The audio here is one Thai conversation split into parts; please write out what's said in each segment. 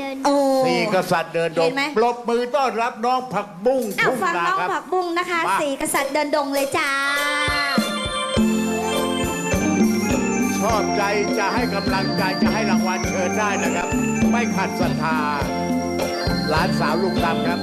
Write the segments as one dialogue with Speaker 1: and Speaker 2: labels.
Speaker 1: ดิน
Speaker 2: สี่กษัตริย์เดินดง
Speaker 3: เห็
Speaker 2: ปรบมือต้อนรับน้องผักบุ้ง
Speaker 3: ฟัง
Speaker 2: น้
Speaker 3: องผักบุ้งนะคะสี่กษัตริย์เดินดงเลยจ้า
Speaker 2: ชอบใจจะให้กำลังใจจะให้รางวัลเชิญได้นะครับ ไม่ขัดศรัทธาหลานสาวลุงดำครับ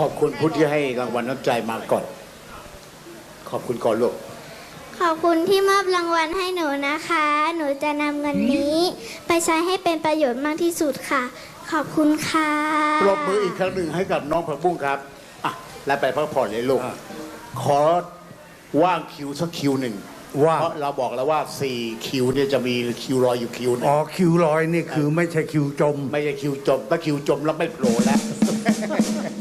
Speaker 1: ขอบคุณ
Speaker 2: ผู้ที่ให้รางวัลน้ำใจมาก่อน ขอบคุณก่อนลูก
Speaker 1: ขอบคุณที่มอบรางวัลให้หนูนะคะ หนูจะนำเงินนี้ ไปใช้ให้เป็นประโยชน์มากที่สุดค่ะ ขอบคุณค่ะ
Speaker 2: ปรบมืออีกครั้งหนึ่งให้กับน้องผักบุ้งครับอะแล้วไปพักผ่อนเลยลูก ขอว่างคิวสักคิวหนึ่ง
Speaker 4: ว่า
Speaker 2: เพราะเราบอกแล้วว่า4คิวเนี่ยจะมีคิวรอยอยู่คิวนึง
Speaker 4: อ๋อคิวรอยนี่คือไม่ใช่คิวจม
Speaker 2: ไม่ใช่คิวจมถ้าคิวจมแล้วไม่โผล่แล้ว